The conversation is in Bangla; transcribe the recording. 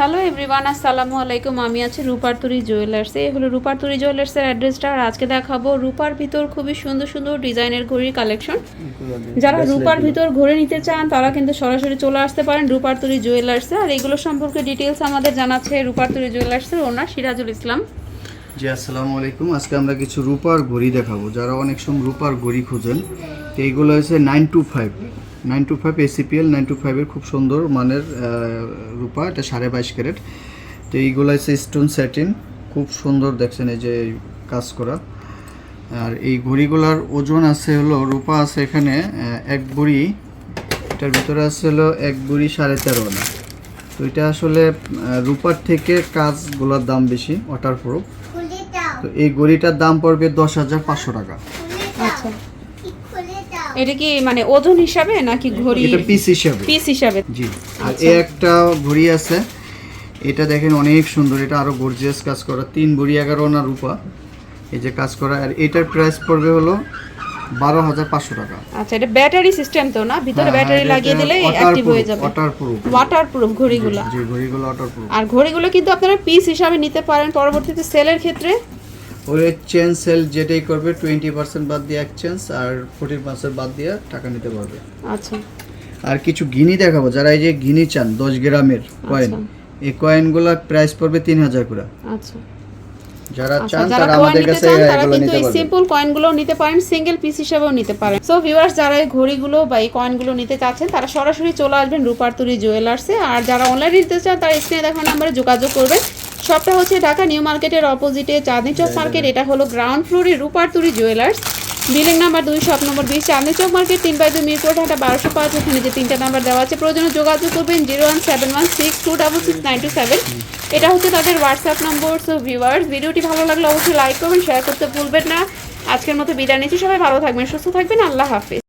হ্যালো এভরিওয়ান, আসসালামু আলাইকুম। আমি আছি রূপারতুরি জুয়েলার্স এই হলো রূপারতুরি জুয়েলার্সের অ্যাড্রেসটা। আর আজকে দেখাবো রূপার ভিতর খুবই সুন্দর সুন্দর ডিজাইনের ঘড়ির কালেকশন। যারা রূপার ভিতর ঘড়ি নিতে চান, তারা কিন্তু সরাসরি চলে আসতে পারেন রূপারতুরি জুয়েলার্সে আর এগুলো সম্পর্কে ডিটেলস আমাদের জানাচ্ছে রূপারতুরি জুয়েলার্সের ওনার সিরাজুল ইসলাম। জি, আসসালামু আলাইকুম। আজকে আমরা কিছু রূপার ঘড়ি দেখাবো। যারা অনেক সময় রূপার ঘড়ি খুঁজেন, তো এইগুলো হচ্ছে nine two five. Nine two five ACPL nine two ফাইভের খুব সুন্দর মানের রূপা এটা সাড়ে বাইশ ক্যারেট। তো এইগুলো হচ্ছে স্টোন স্যাটিন খুব সুন্দর দেখছেন এই যে কাজ করা। আর এই ঘড়িগুলার ওজন আছে হলো রূপা আছে এখানে এক বুড়ি এটার ভিতরে আছে হলো এক বুড়ি সাড়ে তেরো আনা। তো এটা আসলে রূপার থেকে কাজগুলোর দাম বেশি ওয়াটার প্রুফ তো এই ঘড়িটার দাম পড়বে দশ হাজার পাঁচশো টাকা। আচ্ছা। এটা কি মানে ওজন হিসাবে নাকি ঘড়ি? এটা পিস হিসাবে। পিস হিসাবে। জি। আর এই একটা ঘড়ি আছে। এটা দেখেন অনেক সুন্দর। এটা আরও গর্জিয়াস কাজ করা। তিন ভরি এগারো না রূপা। এই যে কাজ করা। আর এটার প্রাইস পড়বে হলো বারো হাজার পাঁচশো টাকা। আচ্ছা এটা ব্যাটারি সিস্টেম তো না? ভিতরে ব্যাটারি লাগিয়ে দিলে অ্যাক্টিভ হয়ে যাবে। ওয়াটার প্রুফ ওয়াটার প্রুফ ঘড়িগুলো। জি ঘড়িগুলো ওয়াটার প্রুফ আর ঘড়িগুলো কিন্তু আপনারা পিস হিসাবে নিতে পারেন। পরবর্তীতে সেলের ক্ষেত্রে ওই চেঞ্জ সেল যেটাই করবে টোয়েন্টি পার্সেন্ট বাদ দিয়ে এক্সচেঞ্জ আর ফোর্টি পার্সেন্ট বাদ দিয়ে টাকা নিতে পারবে। আচ্ছা। আর কিছু গিনি দেখাবো যারা এই যে গিনি চান দশ গ্রামের কয়েন এই কয়েনগুলো প্রাইস পড়বে তিন হাজার করে। আচ্ছা। যারা আচ্ছা চান তারা আমাদের কাছে এগুলো নিতে পারবে। সিম্পল কয়েনগুলো নিতে পারেন সিঙ্গেল পিস হিসেবেও নিতে পারেন। সো ভিউয়ার্স যারা এই ঘড়িগুলো বা এই কয়েনগুলো নিতে চাচ্ছেন তারা সরাসরি চলে আসবেন রূপারতুরি জুয়েলার্সে আর যারা অনলাইনে নিতে চান তারা স্ক্রিনে দেখানো নাম্বারে যোগাযোগ করবেন। সবটা হচ্ছে ঢাকা নিউ মার্কেটের অপোজিটে চাঁদনি চক মার্কেট এটা হলো গ্রাউন্ড ফ্লোরে রূপারতুরি জুয়েলার্স। বিল্ডিং নাম্বার দুই শপ নম্বর বিশ চাঁদনি চক মার্কেট তিন বাই দুই মিরপুর ঢাকা বারোশো পাঁচ। ওখানে যে তিনটা নাম্বার দেওয়া আছে প্রয়োজনে যোগাযোগ করবেন zero one seven one six two double six nine two seven. এটা হচ্ছে তাদের হোয়াটসঅ্যাপ নম্বর সো ভিউয়ার্স ভিডিওটি ভালো লাগলে অবশ্যই লাইক করবেন শেয়ার করতে ভুলবেন না। আজকের মতো বিদায় নিচ্ছি সবাই ভালো থাকবেন সুস্থ থাকবেন আল্লাহ হাফিজ।